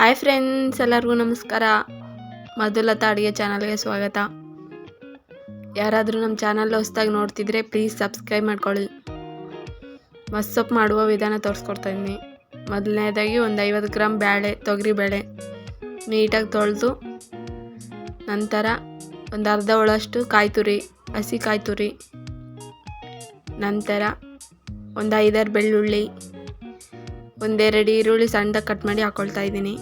Hi friends, ಎಲ್ಲರಿಗೂ ನಮಸ್ಕಾರ. ಮಧುಲತಾ ಅಡುಗೆ ಚಾನಲ್ಗೆ ಸ್ವಾಗತ. ಯಾರಾದರೂ ನಮ್ಮ ಚಾನಲ್ ಹೊಸ್ದಾಗಿ ನೋಡ್ತಿದ್ರೆ ಪ್ಲೀಸ್ ಸಬ್ಸ್ಕ್ರೈಬ್ ಮಾಡ್ಕೊಳ್ಳಿ. ಮಸ್ಸೊಪ್ಪು ಮಾಡುವ ವಿಧಾನ ತೋರಿಸ್ಕೊಡ್ತಾ ಇದ್ದೀನಿ. ಮೊದಲನೇದಾಗಿ ಒಂದು ಐವತ್ತು ಗ್ರಾಮ್ ಬೇಳೆ ತೊಗರಿ ಬೇಳೆ ನೀಟಾಗಿ ತೊಳೆದು ನಂತರ ಒಂದು ಅರ್ಧ ಒಳಷ್ಟು ಕಾಯಿ ತುರಿ, ಹಸಿ ಕಾಯಿ ತುರಿ, ನಂತರ ಒಂದು ಐದಾರು ಬೆಳ್ಳುಳ್ಳಿ ಒಂದೆರಡು ಈರುಳ್ಳಿ ಸಣ್ಣದಾಗಿ ಕಟ್ ಮಾಡಿ ಹಾಕ್ಕೊಳ್ತಾ ಇದ್ದೀನಿ.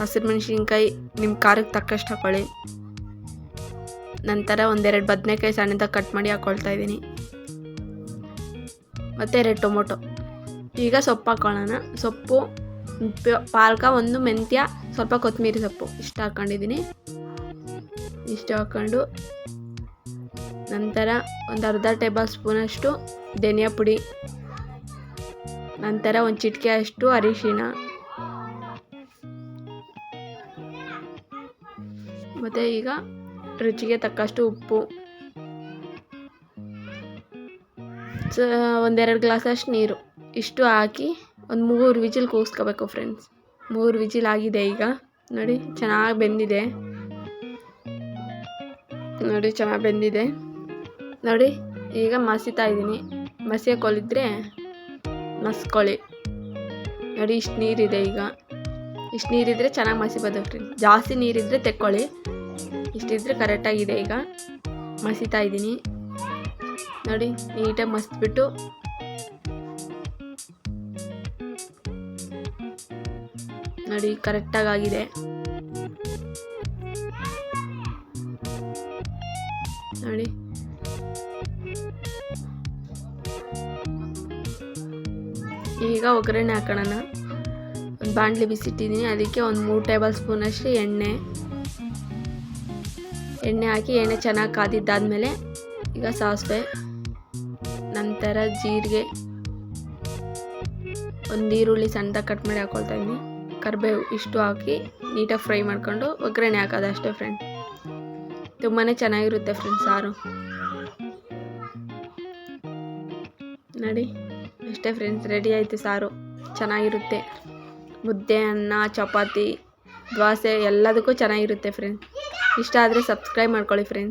ಹಸಿರು ಮೆಣಸಿನ್ಕಾಯಿ ನಿಮ್ಮ ಖಾರಕ್ಕೆ ತಕ್ಕಷ್ಟು ಹಾಕ್ಕೊಳ್ಳಿ ನಂತರ ಒಂದೆರಡು ಬದನೆಕಾಯಿ ಸಣ್ಣದಾಗಿ ಕಟ್ ಮಾಡಿ ಹಾಕ್ಕೊಳ್ತಾ ಇದ್ದೀನಿ. ಮತ್ತು ಎರಡು ಟೊಮೊಟೊ. ಈಗ ಸೊಪ್ಪು ಹಾಕ್ಕೊಳ್ಳೋಣ ಸೊಪ್ಪು ಪಾಲಕ, ಒಂದು ಮೆಂತ್ಯ, ಸ್ವಲ್ಪ ಕೊತ್ತಂಬರಿ ಸೊಪ್ಪು ಇಷ್ಟು ಹಾಕ್ಕೊಂಡಿದ್ದೀನಿ ಇಷ್ಟು ಹಾಕ್ಕೊಂಡು ನಂತರ ಒಂದು ಅರ್ಧ ಟೇಬಲ್ ಸ್ಪೂನಷ್ಟು ಧನಿಯಾ ಪುಡಿ. ನಂತರ ಒಂದು ಚಿಟಿಕೆ ಅಷ್ಟು ಅರಿಶಿನ ಮತ್ತು ಈಗ ರುಚಿಗೆ ತಕ್ಕಷ್ಟು ಉಪ್ಪು. ಸ, ಒಂದೆರಡು ಗ್ಲಾಸಷ್ಟು ನೀರು. ಇಷ್ಟು ಹಾಕಿ ಒಂದು ಮೂರು ವಿಜಿಲ್ ಕೂಗಿಸ್ಕೋಬೇಕು ಫ್ರೆಂಡ್ಸ್. ಮೂರು ವಿಜಿಲ್ ಆಗಿದೆ ಈಗ. ನೋಡಿ, ಚೆನ್ನಾಗಿ ಬೆಂದಿದೆ. ನೋಡಿ, ಚೆನ್ನಾಗಿ ಬೆಂದಿದೆ. ನೋಡಿ, ಈಗ ಮಸಿತಾ ಇದ್ದೀನಿ. ಮಸಿಯೋಕ್ಕೊಲಿದ್ರೆ ಮಸ್ಕೊಳ್ಳಿ ನೋಡಿ ಇಷ್ಟು ನೀರಿದೆ ಈಗ. ಇಷ್ಟು ನೀರಿದ್ರೆ ಚೆನ್ನಾಗಿ ಮಸಿಬೋದು ಫ್ರೆಂಡ್ ಜಾಸ್ತಿ ನೀರಿದ್ರೆ ತೆಕ್ಕೊಳ್ಳಿ. ಇಷ್ಟಿದ್ರೆ ಕರೆಕ್ಟಾಗಿದೆ ಈಗ. ಮಸಿತಾ ಇದ್ದೀನಿ. ನೋಡಿ, ನೀಟಾಗಿ ಮಸ್ಬಿಟ್ಟು ನೋಡಿ ಕರೆಕ್ಟಾಗಿ ಆಗಿದೆ ನೋಡಿ. ಈಗ ಒಗ್ಗರಣೆ ಹಾಕೋಣ ಒಂದು ಬಾಣಲಿ ಬಿಸಿಟ್ಟಿದ್ದೀನಿ. ಅದಕ್ಕೆ ಒಂದು ಮೂರು ಟೇಬಲ್ ಸ್ಪೂನಷ್ಟು ಎಣ್ಣೆ. ಎಣ್ಣೆ ಹಾಕಿ ಎಣ್ಣೆ ಚೆನ್ನಾಗಿ ಕಾದಿದ್ದಾದಮೇಲೆ ಈಗ ಸಾಸಿವೆ, ನಂತರ ಜೀರಿಗೆ, ಒಂದು ಈರುಳ್ಳಿ ಸಣ್ಣದಾಗಿ ಕಟ್ ಮಾಡಿ ಹಾಕ್ಕೊಳ್ತಾ ಇದ್ದೀನಿ. ಕರಿಬೇವು ಇಷ್ಟು ಹಾಕಿ ನೀಟಾಗಿ ಫ್ರೈ ಮಾಡ್ಕೊಂಡು ಒಗ್ಗರಣೆ ಹಾಕೋದು ಅಷ್ಟೇ ಫ್ರೆಂಡ್ ತುಂಬಾ ಚೆನ್ನಾಗಿರುತ್ತೆ ಫ್ರೆಂಡ್ ಸಾರು. ನೋಡಿ. ಅಷ್ಟೇ ಫ್ರೆಂಡ್ಸ್ ರೆಡಿ ಆಯಿತು ಸಾರು. ಚೆನ್ನಾಗಿರುತ್ತೆ. ಮುದ್ದೆ, ಅನ್ನ, ಚಪಾತಿ ದ್ವಾಸೆ ಎಲ್ಲದಕ್ಕೂ ಚೆನ್ನಾಗಿರುತ್ತೆ ಫ್ರೆಂಡ್ಸ್ ಇಷ್ಟ ಆದರೆ ಸಬ್ಸ್ಕ್ರೈಬ್ ಮಾಡ್ಕೊಳ್ಳಿ ಫ್ರೆಂಡ್ಸ್